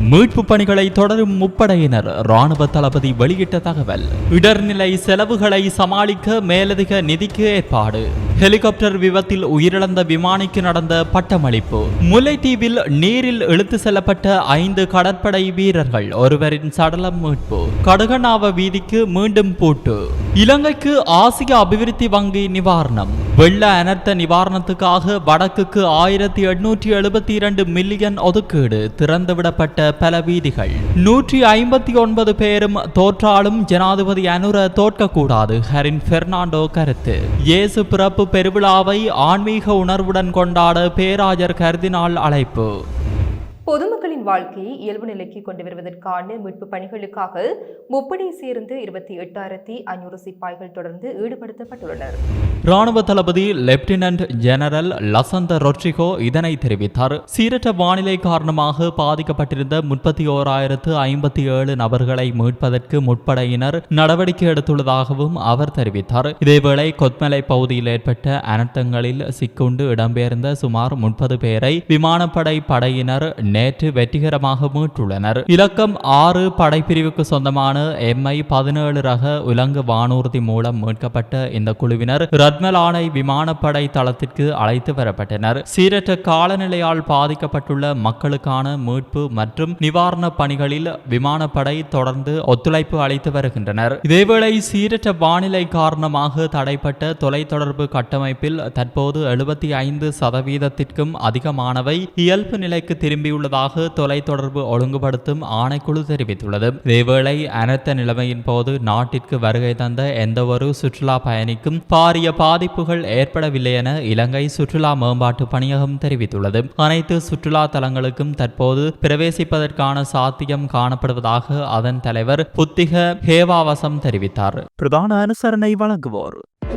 மீட்பு பணிகளை தொடரும் முப்படையினர் ராணுவ தளபதி வெளியிட்ட தகவல். இடர்நிலை செலவுகளை சமாளிக்க மேலதிக நிதிக்கு ஏற்பாடு. ஹெலிகாப்டர் விபத்தில் உயிரிழந்த விமானிக்கு நடந்த பட்டமளிப்பு. முல்லைத்தீவில் நீரில் இழுத்து செல்லப்பட்ட ஐந்து கடற்படை வீரர்கள் ஒருவரின் சடலம் மீட்பு. கடுகனாவ வீதிக்கு மீண்டும் பூட்டு. இலங்கைக்கு ஆசிய அபிவிருத்தி வங்கி நிவாரணம். வெள்ள அனர்த்த நிவாரணத்துக்காக வடக்குக்கு ஆயிரத்தி எண்ணூற்றி எழுபத்தி இரண்டு மில்லியன் ஒதுக்கீடு திறந்துவிடப்பட்ட பல வீதிகள். நூற்றி ஐம்பத்தி ஒன்பது பேரும் தோற்றாலும் ஜனாதிபதி அனுர தோற்கக்கூடாது. ஹரின் பெர்னாண்டோ கருத்து. இயேசு பிறப்பு பெருவிழாவை ஆன்மீக உணர்வுடன் கொண்டாட பேராஜர் கருதினால் அழைப்பு. பொதுமக்களின் வாழ்க்கையை இயல்பு நிலைக்கு கொண்டு வருவதற்கான மீட்பு பணிகளுக்காக முப்படை சேர்ந்து இருபத்தி எட்டாயிரத்தி ஐநூறு சிப்பாய்கள் தொடர்ந்து ஈடுபடுத்தப்பட்டுள்ளனர். ராணுவ தளபதி லெப்டினன்ட் ஜெனரல் லசந்த ரொட்ரிகோ இதனை தெரிவித்தார். சீரற்ற வானிலை காரணமாக பாதிக்கப்பட்டிருந்த முப்பத்தி ஓராயிரத்து ஐம்பத்தி ஏழு நபர்களை மீட்பதற்கு முற்படையினர் நடவடிக்கை எடுத்துள்ளதாகவும் அவர் தெரிவித்தார். இதேவேளை கொத்மலை பகுதியில் ஏற்பட்ட அனர்த்தங்களில் சிக்குண்டு இடம்பெயர்ந்த சுமார் முப்பது பேரை விமானப்படை படையினர் நேற்று வெற்றிகரமாக மீட்டுள்ளனர். இலக்கம் ஆறு படைப்பிரிவுக்கு சொந்தமான எம்ஐ பதினேழு ரக உலங்கு வானூர்தி மூலம் மீட்கப்பட்ட இந்த குழுவினர் ரத்மலானை விமானப்படை தளத்திற்கு அழைத்து வரப்பட்டனர். சீரற்ற காலநிலையால் பாதிக்கப்பட்டுள்ள மக்களுக்கான மீட்பு மற்றும் நிவாரண பணிகளில் விமானப்படை தொடர்ந்து ஒத்துழைப்பு அளித்து வருகின்றனர். இதேவேளை சீரற்ற வானிலை காரணமாக தடைப்பட்ட தொலைத்தொடர்பு கட்டமைப்பில் தற்போது எழுபத்தி ஐந்து சதவீதத்திற்கும் அதிகமானவை இயல்பு நிலைக்கு திரும்பியுள்ளதாக தொலைத்தொடர்பு ஒழுங்குபடுத்தும் ஆணைக்குழு தெரிவித்துள்ளது. இதேவேளை அனர்த்த நிலைமையின் போது நாட்டிற்கு வருகை தந்த எந்தவொரு சுற்றுலா பயணிக்கும் பாரிய பாதிப்புகள் ஏற்படவில்லை என இலங்கை சுற்றுலா மேம்பாட்டு பணியகம் தெரிவித்துள்ளது. அனைத்து சுற்றுலா தலங்களுக்கும் தற்போது பிரவேசிப்பதற்கான சாத்தியம் காணப்படுவதாக அதன் தலைவர் புத்திக ஹேவாவசம் தெரிவித்தார். பிரதான அனுசரணை வழங்குவோர்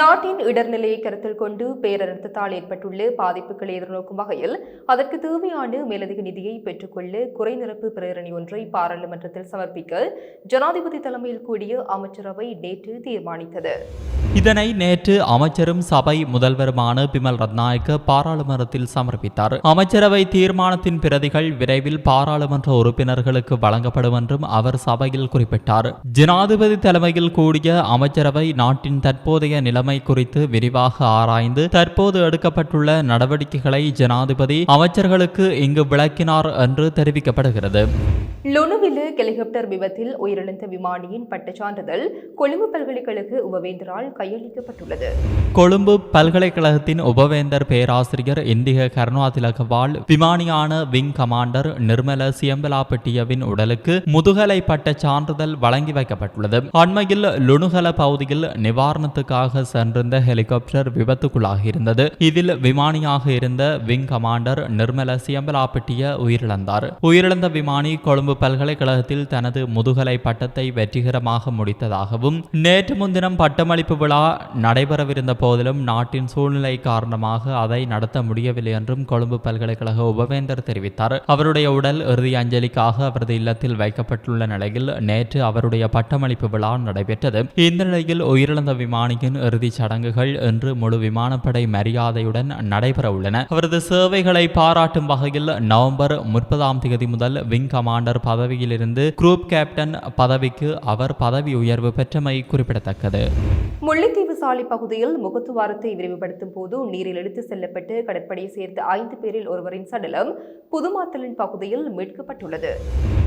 நாட்டின் இடர்நிலையை கருத்தில் கொண்டு பேரழுத்தத்தால் ஏற்பட்டுள்ள பாதிப்புகளை எதிர்நோக்கும் வகையில் அதற்கு தேவையான மேலதிக நிதியை பெற்றுக்கொள்ள குறைநிரப்பு பிரேரணி ஒன்றை பாராளுமன்றத்தில் சமர்ப்பிக்க ஜனாதிபதி தலைமையில் கூடிய அமைச்சரவை நேற்று தீர்மானித்தது. இதனை நேற்று அமைச்சரும் சபை முதல்வருமான பிமல் ரத்நாயக்க பாராளுமன்றத்தில் சமர்ப்பித்தார். அமைச்சரவை தீர்மானத்தின் பிரதிகள் விரைவில் பாராளுமன்ற உறுப்பினர்களுக்கு வழங்கப்படும் என்றும் அவர் சபையில் குறிப்பிட்டார். ஜனாதிபதி தலைமையில் கூடிய அமைச்சரவை நாட்டின் தற்போதைய நிலைமை குறித்து விரிவாக ஆராய்ந்து தற்போது எடுக்கப்பட்டுள்ள நடவடிக்கைகளை ஜனாதிபதி அமைச்சர்களுக்கு இங்கு விளக்கினார் என்று தெரிவிக்கப்படுகிறது. லுணுவிலு ஹெலிகாப்டர் விபத்தில் உயிரிழந்த விமானியின் சான்றிதழ் கொழும்பு பல்கலைக்கழக உபவேந்தரால் கையளிக்கப்பட்டுள்ளது. கொழும்பு பல்கலைக்கழகத்தின் உபவேந்தர் பேராசிரியர் இந்திக கருணாதிலகவால் விமானியான விங் கமாண்டர் நிர்மல சியம்பலாப்பட்டியவின் உடலுக்கு முதுகலை பட்ட சான்றிதழ் வழங்கி வைக்கப்பட்டுள்ளது. அண்மையில் லுணுகல பகுதியில் நிவாரணத்துக்காக சென்றிருந்த ஹெலிகாப்டர் விபத்துக்குள்ளாகியிருந்தது இதில் விமானியாக இருந்த விங் கமாண்டர் நிர்மல சியம்பலாப்பட்டிய உயிரிழந்தார். உயிரிழந்த விமானி கொழும்பு பல்கலைக்கழகத்தில் தனது முதுகலை பட்டத்தை வெற்றிகரமாக முடித்ததாகவும் நேற்று முன்தினம் பட்டமளிப்பு விழா நடைபெறவிருந்த போதிலும் நாட்டின் சூழ்நிலை காரணமாக அதை நடத்த முடியவில்லை என்றும் கொழும்பு பல்கலைக்கழக உபவேந்தர் தெரிவித்தார். அவருடைய உடல் இறுதி அஞ்சலிக்காக அவரது இல்லத்தில் வைக்கப்பட்டுள்ள நிலையில் நேற்று அவருடைய பட்டமளிப்பு விழா நடைபெற்றது. இந்த நிலையில் உயிரிழந்த விமானியின் இறுதி இறுதிச் சடங்குகள் இன்று முழு விமானப்படை மரியாதையுடன் நடைபெற உள்ளன. அவரது சேவைகளை பாராட்டும் வகையில் நவம்பர் முப்பதாம் தேதி முதல் விங் கமாண்டர் பதவியிலிருந்து குரூப் கேப்டன் பதவிக்கு அவர் பதவி உயர்வு பெற்றமை குறிப்பிடத்தக்கது. முல்லைத்தீவு சாலை பகுதியில் முகத்துவாரத்தை விரிவுபடுத்தும் போது நீரில் இழுத்து செல்லப்பட்டு கடற்படையை சேர்ந்த ஐந்து பேரில் ஒருவரின் சடலம் புதுமாத்தலின் பகுதியில் மீட்கப்பட்டுள்ளது.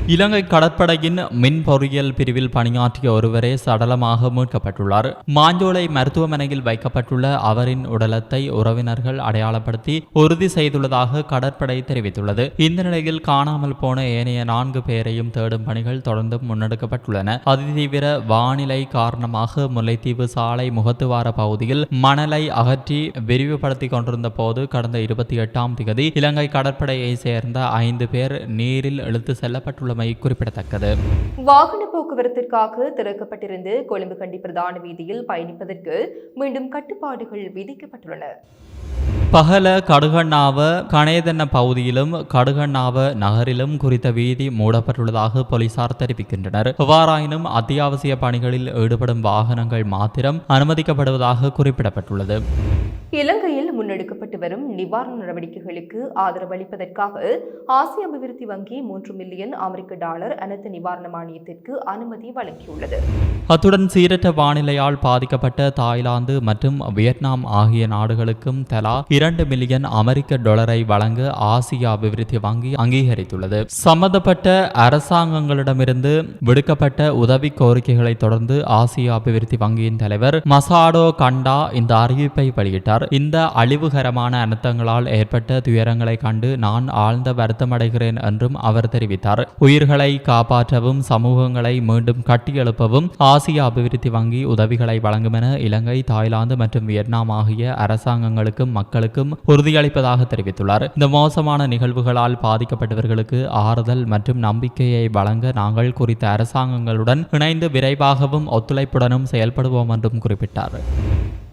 இலங்கை கடற்படையின் மின் பொறியியல் பிரிவில் பணியாற்றிய ஒருவரே சடலமாக மீட்கப்பட்டுள்ளார். மாஞ்சோலை மருத்துவமனை மருத்துவமனையில் வைக்கப்பட்டுள்ள அவரின் உடலத்தை உறவினர்கள் அடையாளப்படுத்தி உறுதி செய்துள்ளதாக கடற்படை தெரிவித்துள்ளது. இந்த நிலையில் காணாமல் போன ஏனைய நான்கு பேரையும் தேடும் பணிகள் தொடர்ந்து முன்னெடுக்கப்பட்டுள்ளன. அதிதீவிர வானிலை காரணமாக முல்லைத்தீவு சாலை முகத்துவார பகுதியில் மணலை அகற்றி விரிவுபடுத்திக் கொண்டிருந்த போது கடந்த இருபத்தி எட்டாம் திகதி இலங்கை கடற்படையை சேர்ந்த ஐந்து பேர் நீரில் இழுத்து செல்லப்பட்டுள்ளமை குறிப்பிடத்தக்கது. வாகன போக்குவரத்திற்காக திறக்கப்பட்டிருந்த கொழும்பு கண்டி பிரதான வீதியில் பயணிப்பதற்கு மீண்டும் கட்டுப்பாடுகள் விதிக்கப்பட்டுள்ளன. பகல கடுகண்ணாவ கணேதன்ன பகுதியிலும் கடுகண்ணாவ நகரிலும் குறித்த வீதி மூடப்பட்டுள்ளதாக போலீசார் தெரிவிக்கின்றனர். எவ்வாறாயினும் அத்தியாவசிய பணிகளில் ஈடுபடும் வாகனங்கள் மாத்திரம் அனுமதிக்கப்படுவதாக குறிப்பிடப்பட்டுள்ளது. இலங்கையில் முன்னெடுக்கப்பட்டு வரும் நிவாரண நடவடிக்கைகளுக்கு ஆதரவு அளிப்பதற்காக ஆசிய அபிவிருத்தி வங்கி மூன்று மில்லியன் அமெரிக்க டாலர் அனைத்து நிவாரண மானியத்திற்கு அனுமதி வழங்கியுள்ளது. அத்துடன் சீரற்ற வானிலையால் பாதிக்கப்பட்ட தாய்லாந்து மற்றும் வியட்நாம் ஆகிய நாடுகளுக்கும் தலா இரண்டு மில்லியன் அமெரிக்க டாலரை வழங்க ஆசிய அபிவிருத்தி வங்கி அங்கீகரித்துள்ளது. சம்பந்தப்பட்ட அரசாங்கங்களிடமிருந்து விடுக்கப்பட்ட உதவி கோரிக்கைகளை தொடர்ந்து ஆசிய அபிவிருத்தி வங்கியின் தலைவர் மசாடோ கண்டா இந்த அறிவிப்பை வெளியிட்டார். இந்த அழிவுகரமான அனர்த்தங்களால் ஏற்பட்ட துயரங்களை கண்டு நான் ஆழ்ந்த வருத்தமடைகிறேன் என்றும் அவர் தெரிவித்தார். உயிர்களை காப்பாற்றவும் சமூகங்களை மீண்டும் கட்டியெழுப்பவும் ஆசிய அபிவிருத்தி வங்கி உதவிகளை வழங்கும் என இலங்கை தாய்லாந்து மற்றும் வியட்நாம் ஆகிய அரசாங்கங்களுக்கும் மக்களுக்கும் உறுதியளிப்பதாக தெரிவித்துள்ளார். இந்த மோசமான நிகழ்வுகளால் பாதிக்கப்பட்டவர்களுக்கு ஆறுதல் மற்றும் நம்பிக்கையை வழங்க நாங்கள் குறித்த அரசாங்கங்களுடன் இணைந்து விரைவாகவும் ஒத்துழைப்புடனும் செயல்படுவோம் என்றும் குறிப்பிட்டார்.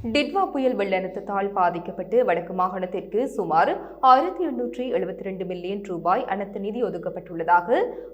டிட்வா புயல் வெள்ளநத்தத்தால் பாதிக்கப்பட்டு வடக்கு மாகாணத்திற்கு சுமார் ஆயிரத்தி எண்ணூற்றி எழுபத்தி ரெண்டு மில்லியன் ரூபாய் அனைத்து நிதி ஒதுக்கப்பட்டுள்ளதாக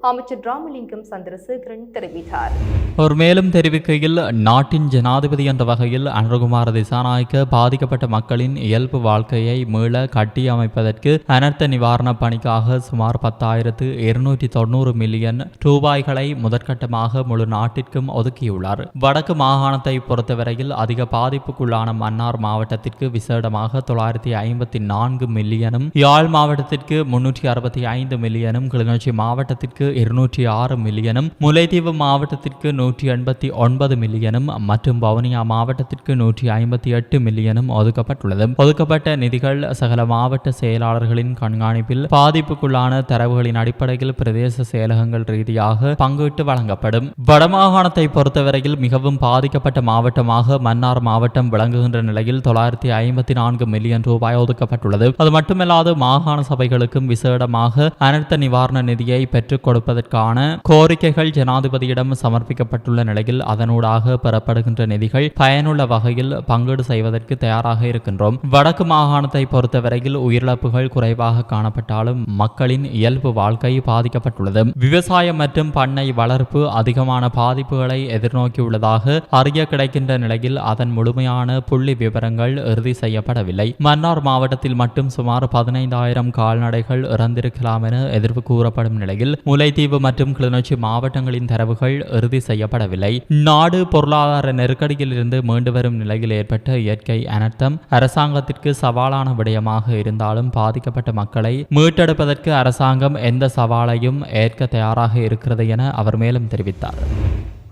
அமைச்சர் ராமலிங்கம் சந்திரசேகரன் தெரிவித்தார். அவர் மேலும் தெரிவிக்கையில் நாட்டின் ஜனாதிபதி என்ற வகையில் அனுகுமார திசாநாயக்க பாதிக்கப்பட்ட மக்களின் இயல்பு வாழ்க்கையை மீள கட்டியமைப்பதற்கு அனர்த்த நிவாரண பணிக்காக சுமார் பத்தாயிரத்து இருநூற்றி தொண்ணூறு மில்லியன் ரூபாய்களை முதற்கட்டமாக முழு நாட்டிற்கும் ஒதுக்கியுள்ளார். வடக்கு மாகாணத்தை பொறுத்தவரையில் அதிக பாதிப்புக்குள்ள பாதிப்புக்குள்ளான மன்னார் மாவட்டத்திற்கு விசேடமாக தொள்ளாயிரத்தி ஐம்பத்தி நான்கு மில்லியனும் யாழ் மாவட்டத்திற்கு முன்னூற்றி அறுபத்தி ஐந்து மில்லியனும் கிளிநொச்சி மாவட்டத்திற்கு இருநூற்றி ஆறு மில்லியனும் முல்லைத்தீவு மாவட்டத்திற்கு நூற்றி எண்பத்தி ஒன்பது மில்லியனும் மற்றும் வவுனியா மாவட்டத்திற்கு நூற்றி ஐம்பத்தி எட்டு மில்லியனும் ஒதுக்கப்பட்டுள்ளது. ஒதுக்கப்பட்ட நிதிகள் சகல மாவட்ட செயலாளர்களின் கண்காணிப்பில் பாதிப்புக்குள்ளான தரவுகளின் அடிப்படையில் பிரதேச செயலகங்கள் ரீதியாக பங்கிட்டு வழங்கப்படும். வடமாகாணத்தை பொறுத்தவரையில் மிகவும் பாதிக்கப்பட்ட மாவட்டமாக மன்னார் மாவட்டம் விளங்க விளங்குகின்ற நிலையில் தொள்ளாயிரத்தி ஐம்பத்தி நான்கு மில்லியன் ரூபாய் ஒதுக்கப்பட்டுள்ளது. அது மட்டுமல்லாது மாகாண சபைகளுக்கும் விசேடமாக அனர்த்த நிவாரண நிதியை பெற்றுக் கொடுப்பதற்கான கோரிக்கைகள் ஜனாதிபதியிடம் சமர்ப்பிக்கப்பட்டுள்ள நிலையில் அதனூடாக பெறப்படுகின்ற நிதிகள் பயனுள்ள வகையில் பங்கீடு செய்வதற்கு தயாராக இருக்கின்றோம். வடக்கு மாகாணத்தை பொறுத்தவரையில் உயிரிழப்புகள் குறைவாக காணப்பட்டாலும் மக்களின் இயல்பு வாழ்க்கை பாதிக்கப்பட்டுள்ளது. விவசாயம் மற்றும் பண்ணை வளர்ப்பு அதிகமான பாதிப்புகளை எதிர்நோக்கியுள்ளதாக அறிய கிடைக்கின்ற நிலையில் அதன் முழுமையான புள்ளி விவரங்கள் இறுதி செய்யப்படவில்லை. மன்னார் மாவட்டத்தில் மட்டும் சுமார் பதினைந்தாயிரம் கால்நடைகள் இறந்திருக்கலாம் என எதிர்ப்பு கூறப்படும் நிலையில் முல்லைத்தீவு மற்றும் கிளிநொச்சி மாவட்டங்களின் தரவுகள் இறுதி செய்யப்படவில்லை. நாடு பொருளாதார நெருக்கடியில் இருந்து மீண்டு வரும் நிலையில் ஏற்பட்ட இயற்கை அனர்த்தம் அரசாங்கத்திற்கு சவாலான விடயமாக இருந்தாலும் பாதிக்கப்பட்ட மக்களை மீட்டெடுப்பதற்கு அரசாங்கம் எந்த சவாலையும் ஏற்க தயாராக இருக்கிறது என அவர் மேலும் தெரிவித்தார்.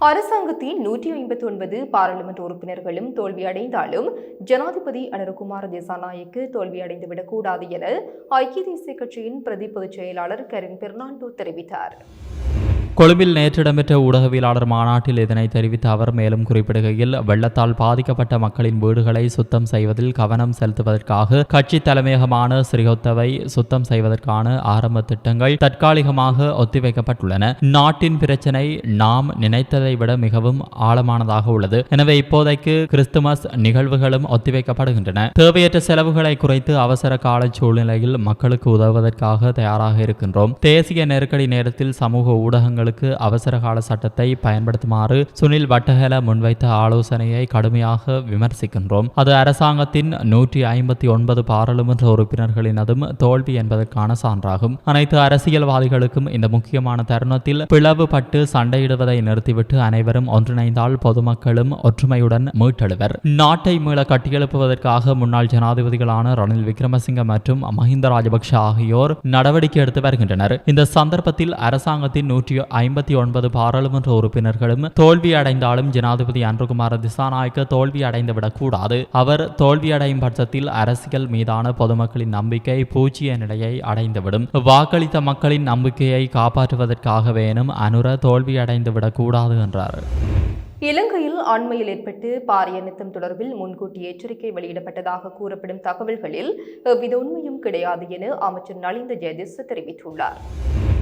அரசாங்கத்தின் நூற்றி ஐம்பத்தி ஒன்பது பாராளுமன்ற உறுப்பினர்களும் தோல்வியடைந்தாலும் ஜனாதிபதி அனுரகுமார திசாநாயக்கு தோல்வியடைந்து விடக்கூடாது என ஐக்கிய தேசிய கட்சியின் பிரதி பொதுச் செயலாளர் கரின் பெர்னாண்டோ தெரிவித்தார். கொழும்பில் நேற்று இடம்பெற்ற ஊடகவியலாளர் மாநாட்டில் இதனை தெரிவித்த அவர் மேலும் குறிப்பிடுகையில் வெள்ளத்தால் பாதிக்கப்பட்ட மக்களின் வீடுகளை சுத்தம் செய்வதில் கவனம் செலுத்துவதற்காக கட்சி தலைமையகமான ஸ்ரீஹொத்தவை சுத்தம் செய்வதற்கான ஆரம்ப திட்டங்கள் தற்காலிகமாக ஒத்திவைக்கப்பட்டுள்ளன. நாட்டின் பிரச்சினை நாம் நினைத்ததை விட மிகவும் ஆழமானதாக உள்ளது. எனவே இப்போதைக்கு கிறிஸ்துமஸ் நிகழ்வுகளும் ஒத்திவைக்கப்படுகின்றன. தேவையற்ற செலவுகளை குறைத்து அவசர கால சூழ்நிலையில் மக்களுக்கு உதவுவதற்காக தயாராக இருக்கின்றோம். தேசிய நெருக்கடி நேரத்தில் சமூக ஊடகங்கள் அவசர கால சட்டத்தை பயன்படுத்துமாறு சுனில் வட்டஹல முன்வைத்த ஆலோசனையை கடுமையாக விமர்சிக்கின்றோம். அது அரசாங்கத்தின் நூற்றி ஐம்பத்தி ஒன்பது பாராளுமன்ற உறுப்பினர்களினதும் தோல்வி என்பதற்கான சான்றாகும். அனைத்து அரசியல்வாதிகளுக்கும் இந்த முக்கியமான தருணத்தில் பிளவுபட்டு சண்டையிடுவதை நிறுத்திவிட்டு அனைவரும் ஒன்றிணைந்தால் பொதுமக்களும் ஒற்றுமையுடன் மீட்டெழுவர். நாட்டை மீள கட்டியெழுப்புவதற்காக முன்னாள் ஜனாதிபதிகளான ரணில் விக்ரமசிங்க மற்றும் மஹிந்த ராஜபக்ஷ ஆகியோர் நடவடிக்கை எடுத்து வருகின்றனர். இந்த சந்தர்ப்பத்தில் அரசாங்கத்தின் நூற்றி ஐம்பத்தி ஒன்பது பாராளுமன்ற உறுப்பினர்களும் தோல்வி அடைந்தாலும் ஜனாதிபதி அன்ருகுமார திசாநாயக்க தோல்வி அடைந்துவிடக் கூடாது அவர் தோல்வியடையும் பட்சத்தில் அரசியல் மீதான பொதுமக்களின் நம்பிக்கை பூஜ்ய நிலையை அடைந்துவிடும். வாக்களித்த மக்களின் நம்பிக்கையை காப்பாற்றுவதற்காகவேனும் அனுர தோல்வியடைந்து விடக்கூடாது என்றார். இலங்கையில் அண்மையில் ஏற்பட்டு பாரிய நித்தம் தொடர்பில் முன்கூட்டி எச்சரிக்கை வெளியிடப்பட்டதாக கூறப்படும் தகவல்களில் எவ்வித உண்மையும் கிடையாது என அமைச்சர் நலிந்த ஜெயதிஸ் தெரிவித்துள்ளார்.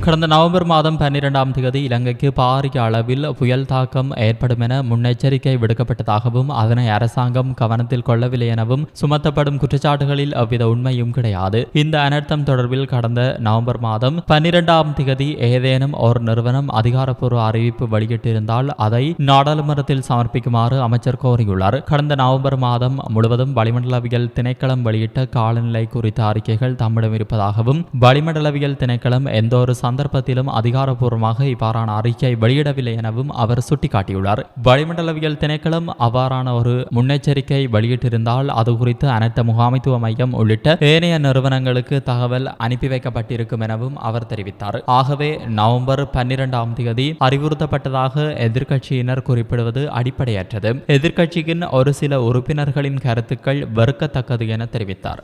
கடந்த நவம்பர் மாதம் பன்னிரெண்டாம் தேதி இலங்கைக்கு பாரிய அளவில் புயல் தாக்கம் ஏற்படும் என முன்னெச்சரிக்கை விடுக்கப்பட்டதாகவும் அதனை அரசாங்கம் கவனத்தில் கொள்ளவில்லை எனவும் சுமத்தப்படும் குற்றச்சாட்டுகளில் அவ்வித உண்மையும் கிடையாது. இந்த அனர்த்தம் தொடர்பில் கடந்த நவம்பர் மாதம் பன்னிரெண்டாம் தேதி ஏதேனும் ஒரு நிறுவனம் அதிகாரப்பூர்வ அறிவிப்பு வெளியிட்டிருந்தால் அதை நாடாளுமன்றத்தில் சமர்ப்பிக்குமாறு அமைச்சர் கோரியுள்ளார். கடந்த நவம்பர் மாதம் முழுவதும் வளிமண்டலவியல் திணைக்களம் வெளியிட்ட காலநிலை குறித்த அறிக்கைகள் தம்மிடம் இருப்பதாகவும் வளிமண்டலவியல் திணைக்களம் எந்தொரு சந்தர்ப்பத்திலும் அதிகாரப்பூர்வமாக இவ்வாறான அறிக்கை வெளியிடவில்லை எனவும் அவர் சுட்டிக்காட்டியுள்ளார். வளிமண்டலவியல் திணைக்களம் அவ்வாறான ஒரு முன்னெச்சரிக்கை வெளியிட்டிருந்தால் அது குறித்து அனைத்து முகாமைத்துவ மையம் உள்ளிட்ட ஏனைய நிறுவனங்களுக்கு தகவல் அனுப்பி வைக்கப்பட்டிருக்கும் எனவும் அவர் தெரிவித்தார். ஆகவே நவம்பர் பன்னிரெண்டாம் தேதி அறிவுறுத்தப்பட்டதாக எதிர்க்கட்சியினர் குறிப்பிடுவது அடிப்படையற்றது. எதிர்க்கட்சியின் ஒரு சில உறுப்பினர்களின் கருத்துக்கள் வெறுக்கத்தக்கது என தெரிவித்தார்.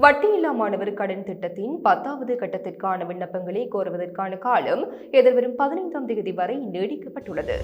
வட்டியில்லா மாணவர் கடன் திட்டத்தின் பத்தாவது கட்டத்திற்கான விண்ணப்பங்களை கோருவதற்கான காலம் எதிர்வரும் பதினைந்தாம் தேதி வரை நீடிக்கப்பட்டுள்ளது.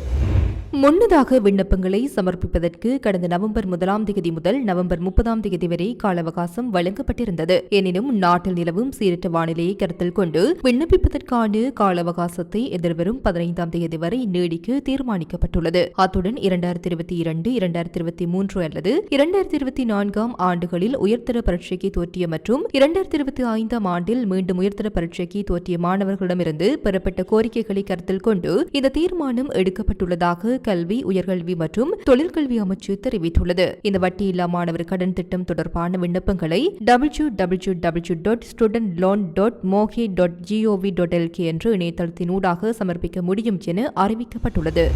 முன்னதாக விண்ணப்பங்களை சமர்ப்பிப்பதற்கு கடந்த நவம்பர் முதலாம் தேதி முதல் நவம்பர் முப்பதாம் தேதி வரை கால அவகாசம் வழங்கப்பட்டிருந்தது. எனினும் நாட்டில் நிலவும் சீரற்ற வானிலையை கருத்தில் கொண்டு விண்ணப்பிப்பதற்கான கால அவகாசத்தை எதிர்வரும் பதினைந்தாம் தேதி வரை நீடிக்க தீர்மானிக்கப்பட்டுள்ளது. அத்துடன் இரண்டாயிரத்தி இருபத்தி இரண்டு இரண்டாயிரத்தி இருபத்தி மூன்று அல்லது இரண்டாயிரத்தி இருபத்தி நான்காம் ஆண்டுகளில் உயர்தர பரீட்சைக்கு தோற்றிய மற்றும் இரண்டாயிரத்தி இருபத்தி ஐந்தாம் ஆண்டில் மீண்டும் உயர்தர பரீட்சைக்கு தோற்றிய மாணவர்களிடமிருந்து பெறப்பட்ட கோரிக்கைகளை கருத்தில் கொண்டு இந்த தீர்மானம் எடுக்கப்பட்டுள்ளதாக கல்வி உயர்கல்வி மற்றும் தொழிற்கல்வி அமைச்சு தெரிவித்துள்ளது. இந்த வட்டியில்லா மாணவர் கடன் திட்டம் தொடர்பான விண்ணப்பங்களை W W W dot student loan dot mohe dot G O V dot LK என்ற இணையதளத்தினூடாக சமர்ப்பிக்க முடியும் என அறிவிக்கப்பட்டுள்ளது.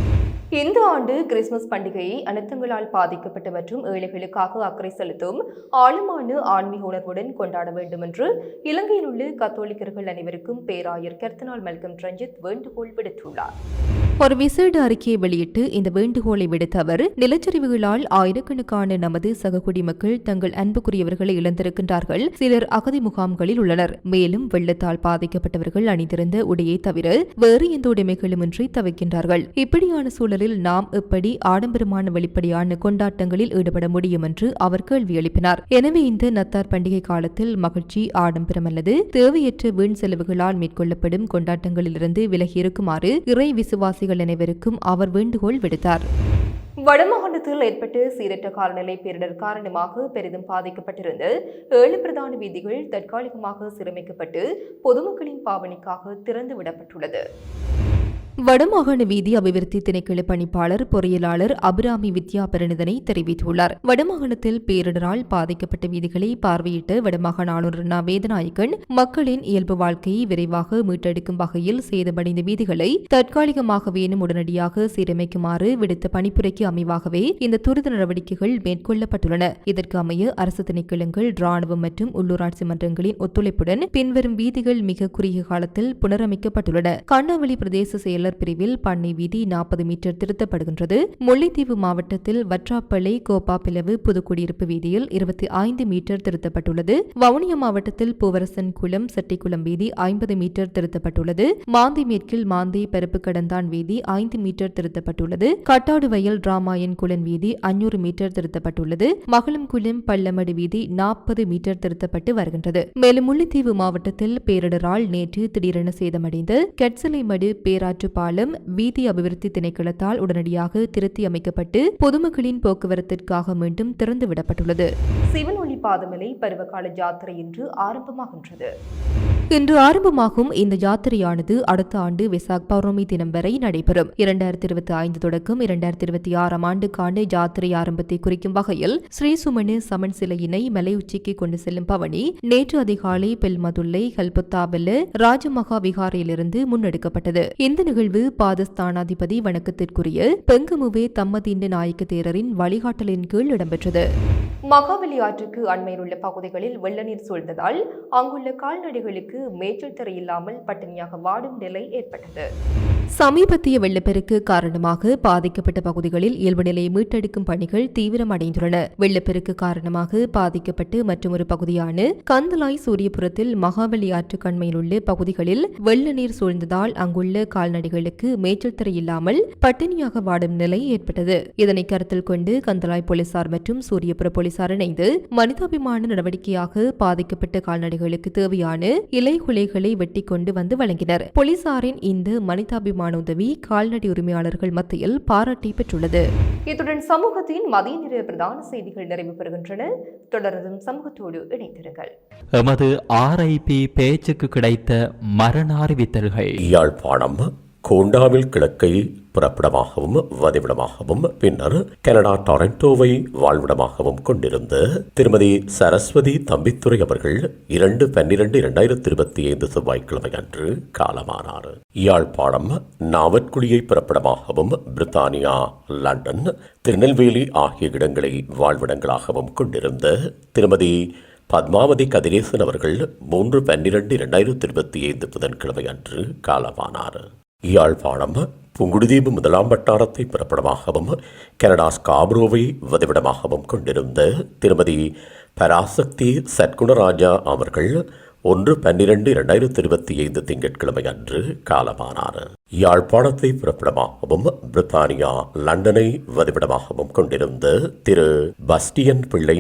இந்த ஆண்டு கிறிஸ்துமஸ் பண்டிகையை அனர்த்தங்களால் பாதிக்கப்பட்ட மற்றும் ஏழைகளுக்காக அக்கறை செலுத்தும் ஆழமான ஆன்மீக உணர்வுடன் கொண்டாட வேண்டும் என்று இலங்கையில் உள்ள கத்தோலிக்கர்கள் அனைவருக்கும் பேராயர் கர்த்தனால் மல்கம் ரஞ்சித் வேண்டுகோள் விடுத்துள்ளார். ஒரு விசேட அறிக்கையை வெளியிட்டு இந்த வேண்டுகோளை விடுத்த அவர் நிலச்சரிவுகளால் ஆயிரக்கணக்கான நமது சக குடிமக்கள் தங்கள் அன்புக்குரியவர்களை இழந்திருக்கின்றார்கள். சிலர் அகதி முகாம்களில் உள்ளனர். மேலும் வெள்ளத்தால் பாதிக்கப்பட்டவர்கள் அணிந்திருந்த உடையை தவிர வேறு எந்த உடைமைகளுமின்றி தவிக்கின்றார்கள். இப்படியான சூழலில் நாம் எப்படி ஆடம்பரமான வெளிப்படையான கொண்டாட்டங்களில் ஈடுபட முடியும் என்று அவர் கேள்வி எழுப்பினார். எனவே இந்த நத்தார் பண்டிகை காலத்தில் மகிழ்ச்சி ஆடம்பரம் அல்லது தேவையற்ற வீண் செலவுகளால் மேற்கொள்ளப்படும் கொண்டாட்டங்களிலிருந்து விலகி இருக்குமாறு இறை விசுவாசிகள் அனைவருக்கும் அவர் வேண்டுகோள் விடுத்தார். வடமாகாணத்தில் ஏற்பட்ட சீரற்ற காலநிலை பேரிடர் காரணமாக பெரிதும் பாதிக்கப்பட்டிருந்த ஏழு பிரதான வீதிகள் தற்காலிகமாக சீரமைக்கப்பட்டு பொதுமக்களின் பாவனைக்காக திறந்து விடப்பட்டுள்ளது வடமாகாண வீதி அபிவிருத்தி திணைக்கள பணிப்பாளர் பொறியியலாளர் அபிராமி வித்யா பிரணிதனை தெரிவித்துள்ளார். வடமாகாணத்தில் பேரிடரால் பாதிக்கப்பட்ட வீதிகளை பார்வையிட்ட வடமாகாண ஆளுநர் நா வேதநாயகன் மக்களின் இயல்பு வாழ்க்கையை விரைவாக மீட்டெடுக்கும் வகையில் சேதமடைந்த வீதிகளை தற்காலிகமாகவேனும் உடனடியாக சீரமைக்குமாறு விடுத்த பணிப்புரைக்கு அமைவாகவே இந்த துரித நடவடிக்கைகள் மேற்கொள்ளப்பட்டுள்ளன. இதற்கு அமைய அரசு திணைக்களங்கள் ராணுவம் மற்றும் உள்ளூராட்சி மன்றங்களின் ஒத்துழைப்புடன் பின்வரும் வீதிகள் மிக குறுகிய காலத்தில் புனரமைக்கப்பட்டுள்ளன. கண்ணாவளி பிரதேச செயலர் பிரிவில் பண்ணை வீதி நாற்பது மீட்டர் திருத்தப்படுகின்றது. முல்லைத்தீவு மாவட்டத்தில் வற்றாப்பள்ளி கோப்பாப்பிளவு புதுக்குடியிருப்பு வீதியில் இருபத்தி ஐந்து மீட்டர் திருத்தப்பட்டுள்ளது. வவுனியா மாவட்டத்தில் பூவரசன் குளம் செட்டிக்குளம் வீதி ஐம்பது மீட்டர் திருத்தப்பட்டுள்ளது. மாந்தி மேற்கில் மாந்தி பருப்பு கடந்தான் வீதி ஐந்து மீட்டர் திருத்தப்பட்டுள்ளது. கட்டாடு வயல் ராமாயன் குளன் வீதி அஞ்சூறு மீட்டர் திருத்தப்பட்டுள்ளது. மகளம் குளம் பள்ளமடு வீதி நாற்பது மீட்டர் திருத்தப்பட்டு வருகின்றது. மேலும் முல்லைத்தீவு மாவட்டத்தில் பேரிடரால் நேற்று திடீரென சேதமடைந்து கெட்சலைமடு பேராற்று பாலம் வீதி அபிவிருத்தி திணைக்களத்தால் உடனடியாக திருத்தி அமைக்கப்பட்டு பொதுமக்களின் போக்குவரத்திற்காக மீண்டும் திறந்துவிடப்பட்டுள்ளது. சிவன் பாதமலை பருவகால ஜாத்திரை இன்று ஆரம்பமாகின்றது. இன்று ஆரம்பமாகும் இந்த யாத்திரையானது அடுத்த ஆண்டு வெசாக் பௌர்ணமி தினம் வரை நடைபெறும். இரண்டாயிரத்தி இருபத்தி ஐந்து தொடக்கம் இரண்டாயிரத்தி இருபத்தி ஆறாம் ஆண்டுக்கான யாத்திரை ஆரம்பத்தை குறிக்கும் வகையில் ஸ்ரீ சுமணு சமன் சிலையினை மலை உச்சிக்கு கொண்டு செல்லும் பவனி நேற்று அதிகாலை பெல்மதுல்லை கல்பத்தாவெல்ல ராஜமகா விகாரையிலிருந்து முன்னெடுக்கப்பட்டது. இந்த நிகழ்வு பாதஸ்தானாதிபதி வணக்கத்திற்குரிய பெங்கமுவே தம்மதிண்ட நாயக்க தேரரின் வழிகாட்டலின் கீழ் இடம்பெற்றது. மகாபலி ஆற்றுக்கு அண்மையில் உள்ள பகுதிகளில் வெள்ள நீர் சூழ்ந்ததால் அங்குள்ள கால்நடைகளுக்கு மேய்ச்சல் தரை இல்லாமல் பட்டினியாக வாடும் நிலை ஏற்பட்டது. சமீபத்திய வெள்ளப்பெருக்கு காரணமாக பாதிக்கப்பட்ட பகுதிகளில் இயல்பு நிலையை மீட்டெடுக்கும் பணிகள் தீவிரமடைந்துள்ளன. வெள்ளப்பெருக்கு காரணமாக பாதிக்கப்பட்டு மற்றொரு பகுதியான கந்தலாய் சூரியபுரத்தில் மகாவலி ஆற்று கண்மையில் உள்ள பகுதிகளில் வெள்ள நீர் சூழ்ந்ததால் அங்குள்ள கால்நடைகளுக்கு மேய்ச்சல் தரை இல்லாமல் பட்டினியாக வாடும் நிலை ஏற்பட்டது. இதனை கருத்தில் கொண்டு கந்தலாய் போலீசார் மற்றும் சூரியபுர போலீசார் இணைந்து மனித மனிதாபிமான நடவடிக்கையாக பாதிக்கப்பட்ட கால்நடைகளுக்கு தேவையான இலை குலைகளை வெட்டி கொண்டு வந்து வழங்கினர். போலீசாரின் இந்த மனிதாபிமான உதவி கால்நடை உரிமையாளர்கள் மத்தியில் பாராட்டை பெற்றுள்ளது. இத்துடன் சமூகத்தின் மதிய நிற பிரதான செய்திகள் நிறைவு பெறுகின்றன. தொடர்ந்தும் சமூகத்தோடு இணைந்திருங்கள். எமது ஆர்ஐபி பேச்சுக்கு கிடைத்த மரண அறிவித்தல்கள். யாழ்ப்பாணம் கோண்டாவில் கிழக்கை புறப்படமாகவும் வதிவிடமாகவும் பின்னர் கனடா டொரண்டோவை வாழ்விடமாகவும் கொண்டிருந்த திருமதி சரஸ்வதி தம்பித்துறை அவர்கள் இரண்டு பன்னிரண்டு இரண்டாயிரத்தி இருபத்தி ஐந்து செவ்வாய்க்கிழமை அன்று காலமானார். யாழ்ப்பாணம் நாவற்குழியை புறப்படமாகவும் பிரித்தானியா லண்டன் திருநெல்வேலி ஆகிய இடங்களை வாழ்விடங்களாகவும் கொண்டிருந்த திருமதி பத்மாவதி கதிரேசன் அவர்கள் மூன்று பன்னிரண்டு இரண்டாயிரத்தி இருபத்தி ஐந்து புதன்கிழமை அன்று காலமானார். யாழ்ப்பாணம் புங்குடுதீவு முதலாம் வட்டாரத்தை பிறப்பிடமாகவும் கனடா ஸ்காப்ரோவை வதிவிடமாகவும் கொண்டிருந்த திருமதி பராசக்தி சத்குணராஜா அவர்கள் ஒன்று பன்னிரண்டு இரண்டாயிரத்தி இருபத்தி ஐந்து திங்கட்கிழமை அன்று காலமானார். யாழ்ப்பாணத்தை பிறப்பிடமாகவும் பிரித்தானியா லண்டனை வதிவிடமாகவும் கொண்டிருந்த திரு பஸ்டியன் பிள்ளை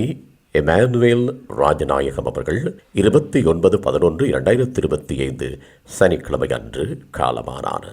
எமானுவேல் ராஜநாயகம் அவர்கள் இருபத்தி ஒன்பது பதினொன்று இரண்டாயிரத்தி இருபத்தி ஐந்து சனிக்கிழமை அன்று காலமானார்.